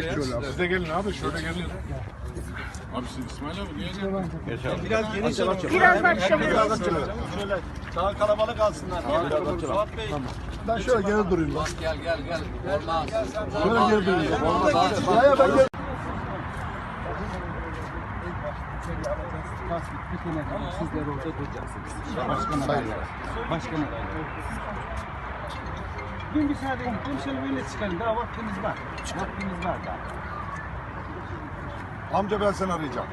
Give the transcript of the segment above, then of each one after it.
geç şöyle abi. Siz de gelin abi şöyle gelin. Abi siz İsmail abi niye geldin? Biraz geniş alın. Biraz açalım. Şöyle daha kalabalık alsınlar. Suat Bey. Ben şöyle geri durayım. lan. Gel gel gel. Olmaz. Şöyle geri durayım. Olmaz. Ya ya ben geri... Sizler orada duracaksınız. Başkan adayları. Başkan adayları. Bir müsaade edin. Konuşalım öyle çıkalım. Daha vaktimiz var. Vaktimiz var daha. Amca ben seni arayacağım.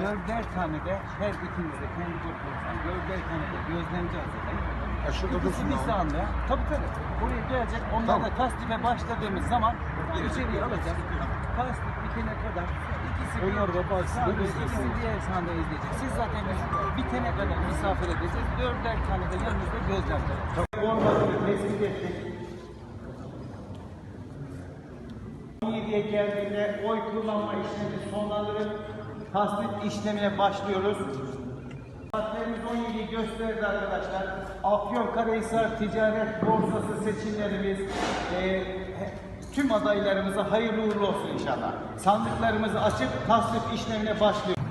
Dörder tane de her ikinizde kendi gruplarınızdan dörder tane de gözlemci hazırlayın. Ya şurada İkisi dursun bir abi. sahanda. Tabii tabii. Buraya gelecek. Onlar da tasdife başladığımız zaman içeriye alacağız. Tasdik bitene kadar ikisi Onlar da başladı. İkisi diğer sahanda izleyecek. Siz zaten bitene kadar misafir edeceğiz. Dörder tane de yanınızda gözlemci. Olmadığını tespit ettik. 17'ye geldiğinde oy kullanma işlemi sonlandırıp tasdik işlemine başlıyoruz. Saatlerimiz 17'yi gösterdi arkadaşlar. Afyonkarahisar Ticaret Borsası seçimlerimiz e, tüm adaylarımıza hayırlı uğurlu olsun inşallah. Sandıklarımızı açıp tasdik işlemine başlıyoruz.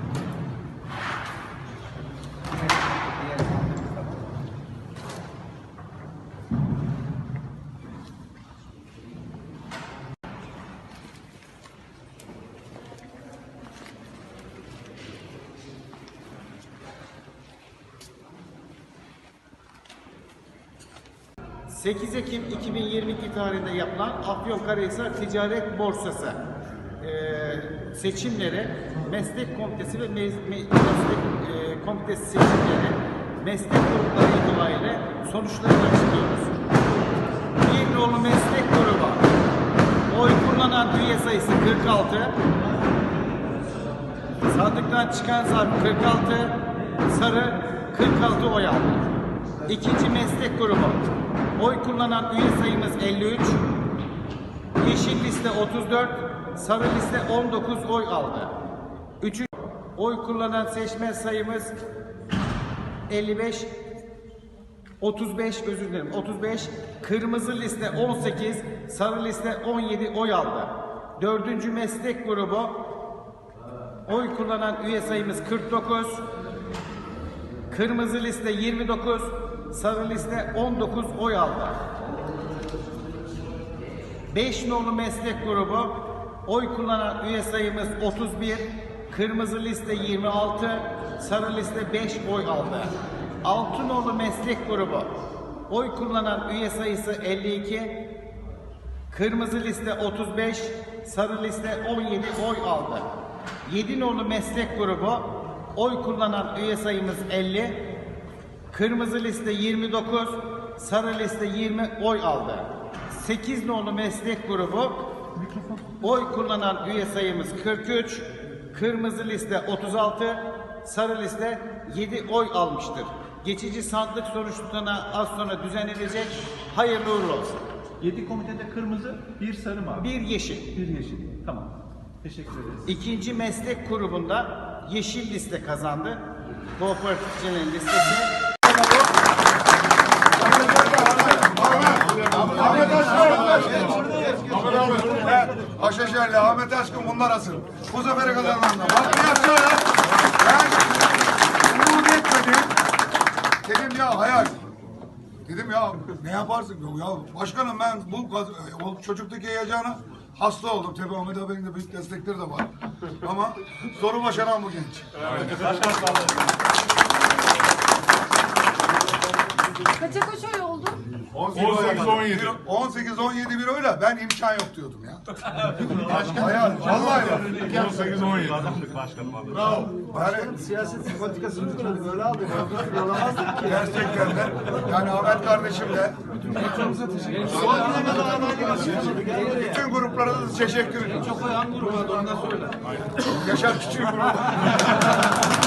...8 Ekim 2022 tarihinde yapılan Afyonkarahisar Ticaret Borsası eee, seçimleri, meslek komitesi ve mez- me- meslek eee, komitesi seçimleri, meslek grupları itibariyle sonuçlarını açıklıyoruz. Bir nolu meslek grubu, oy kullanan üye sayısı 46, sandıktan çıkan zarf 46, sarı 46 oy aldı. İkinci meslek grubu. Oy kullanan üye sayımız 53. Yeşil liste 34. Sarı liste 19 oy aldı. Üçüncü oy kullanan seçmen sayımız 55. 35 özür dilerim 35 kırmızı liste 18 sarı liste 17 oy aldı. Dördüncü meslek grubu oy kullanan üye sayımız 49 Kırmızı liste 29, sarı liste 19 oy aldı. 5 nolu meslek grubu oy kullanan üye sayımız 31, kırmızı liste 26, sarı liste 5 oy aldı. 6 nolu meslek grubu oy kullanan üye sayısı 52, Kırmızı liste 35, sarı liste 17 oy aldı. 7 nolu meslek grubu oy kullanan üye sayımız 50. Kırmızı liste 29, sarı liste 20 oy aldı. 8 nolu meslek grubu oy kullanan üye sayımız 43. Kırmızı liste 36, sarı liste 7 oy almıştır. Geçici sandık sonuçlarına az sonra düzenlenecek. Hayırlı uğurlu olsun. 7 komitede kırmızı, bir sarı mı abi? Bir yeşil. Bir yeşil. Tamam. Teşekkür ederiz. İkinci meslek grubunda yeşil liste kazandı. Kooperatifçilerin listesi. Ahmet Aşkın. Aşaşerli Ahmet Aşkın bunlar asıl. Bu sefere kadar bende. Bak ne yapacağım ya. Ben umut etmedim. Dedim ya hayal. Dedim ya ne yaparsın? Ya başkanım ben bu gaz- o çocuktaki heyecana hasta oldum. Tabii Ahmet abinin de büyük destekleri de var. Ama zoru başaran bu genç. Kaça kaç oy oldu? 18 17. 18 17 bir öyle. Ben imkan yok diyordum ya. Hayal. Vallahi bak. 18 17. Bravo. Yani Siyaset politikasını lütfen böyle aldık. Yolamazdık ki. gerçekten de yani Ahmet kardeşim de bütün gruplara da teşekkür ediyorum. Çok ayağın grubu onu da söyle. Yaşar Küçük grubu.